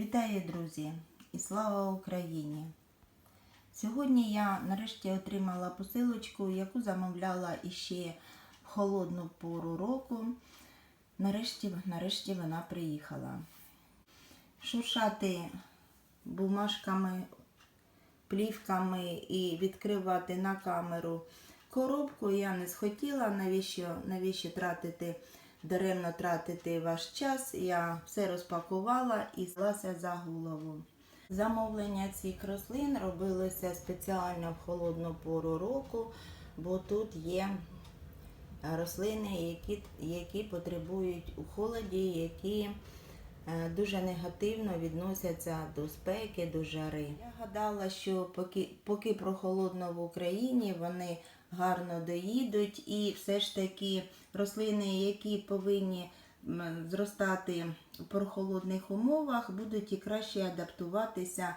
Вітаю, друзі! І слава Україні! Сьогодні я нарешті отримала посилочку, яку замовляла іще в холодну пору року. Нарешті, нарешті вона приїхала. Шуршати бумажками, плівками і відкривати на камеру коробку я не схотіла, навіщо, навіщо тратити, даремно тратити ваш час. Я все розпакувала і взялася за голову. Замовлення цих рослин робилося спеціально в холодну пору року, бо тут є рослини, які, які потребують у холоді, які е, дуже негативно відносяться до спеки, до жари. Я гадала, що поки, поки прохолодно в Україні, вони гарно доїдуть, і все ж таки рослини, які повинні зростати в прохолодних умовах, будуть і краще адаптуватися е,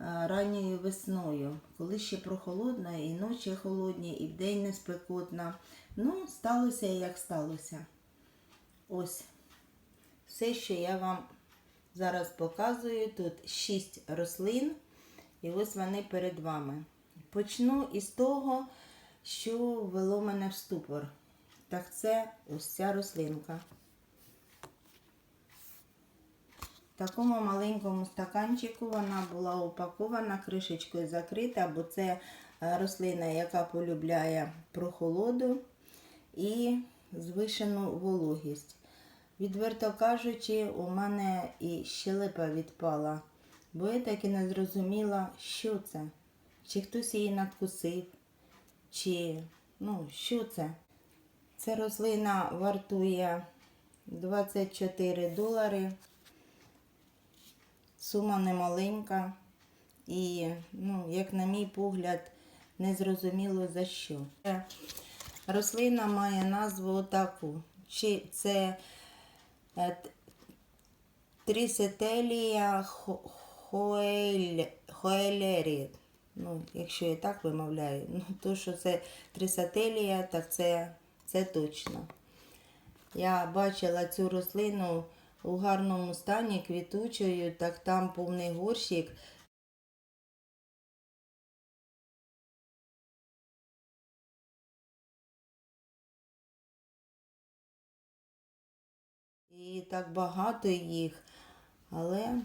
ранньою весною, коли ще прохолодно, і ночі холодні, і вдень не спекотно. Ну, сталося як сталося. Ось все, що я вам зараз показую. Тут 6 рослин, і ось вони перед вами. Почну із того, що ввело мене в ступор. Так це ось ця рослинка. В такому маленькому стаканчику вона була упакована, кришечкою закрита, бо це е, рослина, яка полюбляє прохолоду і звишену вологість. Відверто кажучи, у мене і щелепа відпала, бо я так і не зрозуміла, що це. Чи хтось її надкусив, чи ну, що це. Ця рослина вартує 24 долари. Сума немаленька і, ну, як на мій погляд, незрозуміло за що. Рослина має назву таку. Чи це е, Трісетелія хоель- хоелері. Ну, якщо я так вимовляю, ну, то що це трисателія, так це, це точно. Я бачила цю рослину у гарному стані, квітучою, так там повний горщик. І так багато їх. Але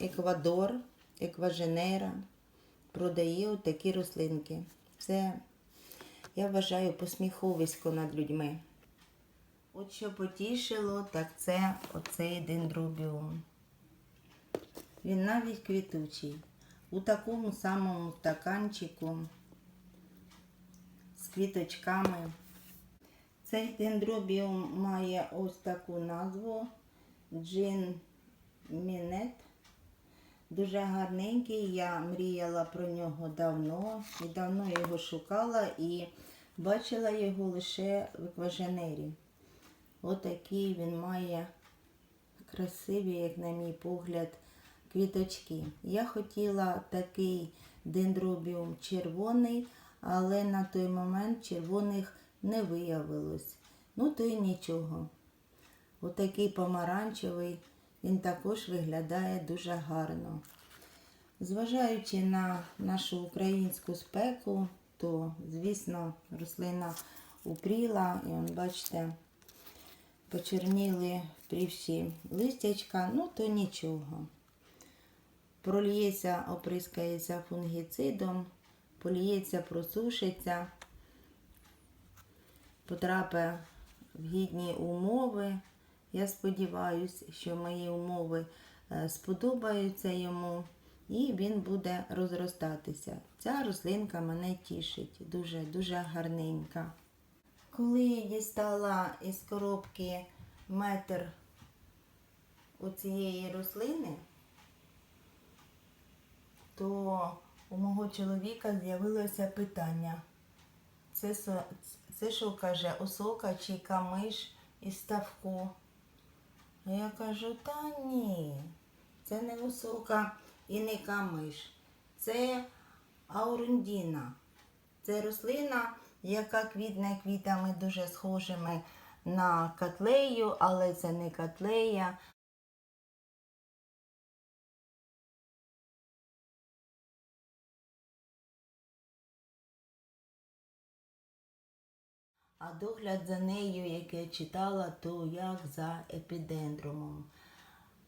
Еквадор, Екваженера продає отакі рослинки. Це, я вважаю, посміховисько над людьми. От що потішило, так це оцей дендробіум. Він навіть квітучий. У такому самому стаканчику з квіточками. Цей дендробіум має ось таку назву Джин Мінет. Дуже гарненький. Я мріяла про нього давно і давно його шукала і бачила його лише в екваженері. Отакий він має красиві, як на мій погляд, квіточки. Я хотіла такий дендробіум червоний, але на той момент червоних не виявилось. Ну, то й нічого. Отакий помаранчевий, він також виглядає дуже гарно. Зважаючи на нашу українську спеку, то, звісно, рослина упріла, і он, бачите, почерніли впрівші листячка, ну то нічого. Прольється, оприскається фунгіцидом, поліється, просушиться, потрапить в гідні умови. Я сподіваюся, що мої умови е, сподобаються йому і він буде розростатися. Ця рослинка мене тішить, дуже-дуже гарненька. Коли я дістала із коробки метр оцієї рослини, то у мого чоловіка з'явилося питання. Це, це що каже, осока чи камиш із ставку? А я кажу, та ні, це не осока і не камиш. Це аурундіна. Це рослина, яка квітне квітами дуже схожими на котлею, але це не котлея, А догляд за нею, як я читала, то як за епідендрумом.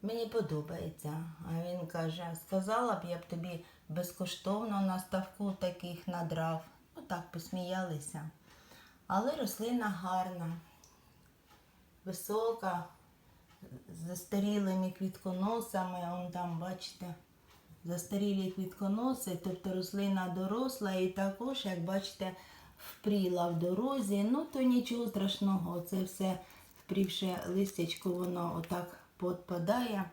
Мені подобається. А він каже, сказала б, я б тобі безкоштовно на ставку таких надрав. Ну так посміялися. Але рослина гарна, висока, з застарілими квітконосами. Он там, бачите, застарілі квітконоси, тобто рослина доросла і також, як бачите, впріла в дорозі. Ну, то нічого страшного, це все впрівши листячко, воно отак подпадає.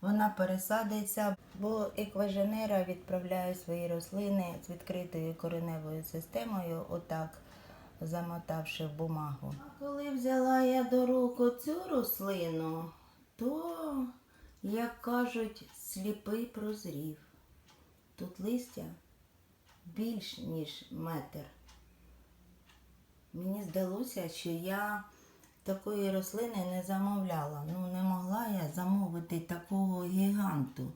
Вона пересадиться, бо екваженера відправляє свої рослини з відкритою кореневою системою, отак замотавши в бумагу. А коли взяла я до рук оцю рослину, то, як кажуть, сліпий прозрів. Тут листя більш ніж метр. Мені здалося, що я такої рослини не замовляла. Ну, не могла я замовити такого гіганту.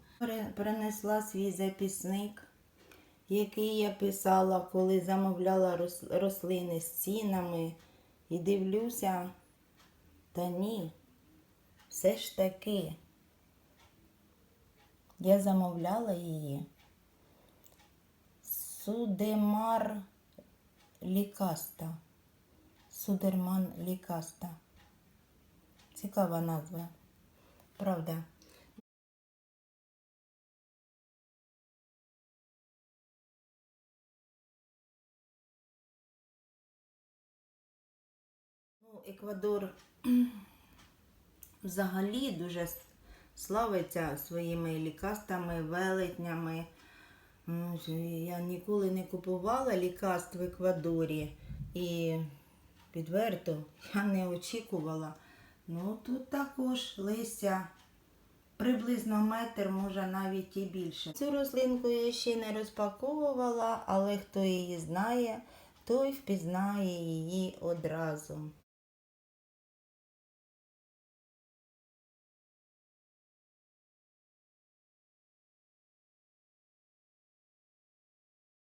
Принесла свій записник, який я писала, коли замовляла рослини з цінами. І дивлюся, та ні, все ж таки. Я замовляла її. Судемар лікаста. Судерман лікаста. Цікава назва. Правда. Ну, Еквадор взагалі дуже славиться своїми лікастами, велетнями. Я ніколи не купувала лікаст в Еквадорі і відверто я не очікувала. Ну тут також листя приблизно метр, може навіть і більше. Цю рослинку я ще не розпаковувала, але хто її знає, той впізнає її одразу.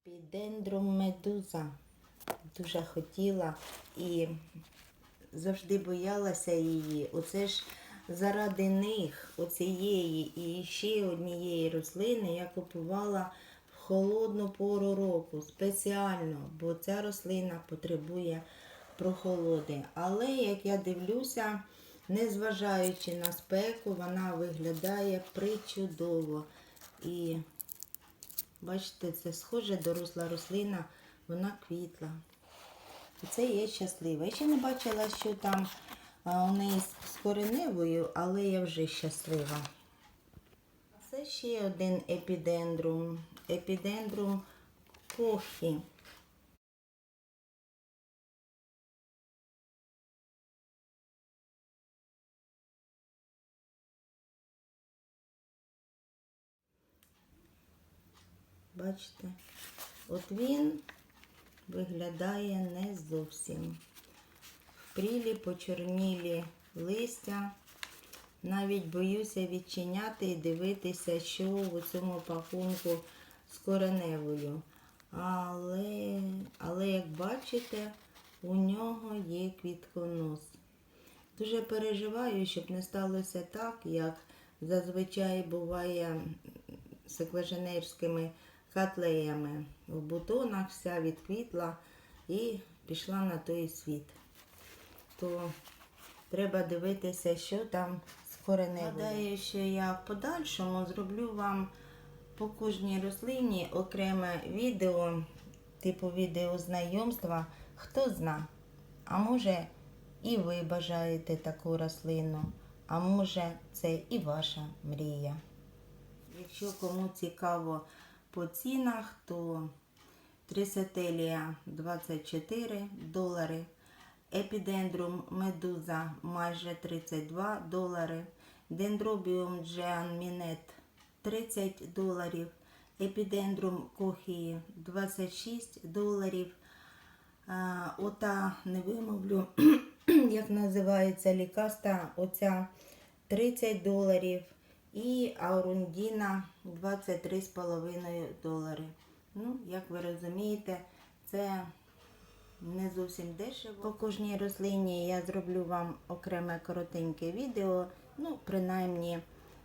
Підендрум медуза. Дуже хотіла і завжди боялася її. Оце ж заради них, оцієї і ще однієї рослини я купувала в холодну пору року спеціально, бо ця рослина потребує прохолоди. Але як я дивлюся, незважаючи на спеку, вона виглядає причудово. І Бачите, це схоже доросла рослина, вона квітла. І це я щаслива. Я ще не бачила, що там у неї з кореневою, але я вже щаслива. Це ще один епідендрум. Епідендрум кохі. Бачите? От він виглядає не зовсім. Впрілі, почорнілі листя. Навіть боюся відчиняти і дивитися, що у цьому пакунку з кореневою. Але, але як бачите, у нього є квітконос. Дуже переживаю, щоб не сталося так, як зазвичай буває з екваженерськими хатлеями. В бутонах вся відквітла і пішла на той світ. То треба дивитися, що там з кореневою. Гадаю, що я в подальшому зроблю вам по кожній рослині окреме відео, типу відео знайомства. Хто зна, а може і ви бажаєте таку рослину, а може це і ваша мрія. Якщо кому цікаво по цінах, то трисетелія 24 долари, епідендрум медуза майже 32 долари, дендробіум джеан мінет 30 доларів, епідендрум кохії 26 доларів. А, ота не вимовлю, як називається лікаста, оця 30 доларів. І аурундіна 23,5 долари. Ну, як ви розумієте, це не зовсім дешево. По кожній рослині я зроблю вам окреме коротеньке відео. Ну, принаймні,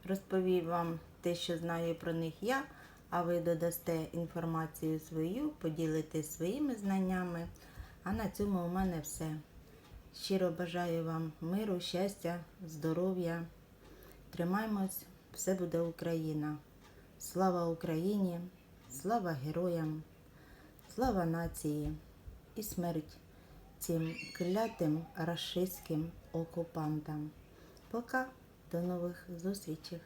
розповім вам те, що знаю про них я, а ви додасте інформацію свою, поділитесь своїми знаннями. А на цьому у мене все. Щиро бажаю вам миру, щастя, здоров'я. Тримаймось, все буде Україна. Слава Україні, слава героям, слава нації і смерть цим клятим рашистським окупантам. Пока, до нових зустрічей.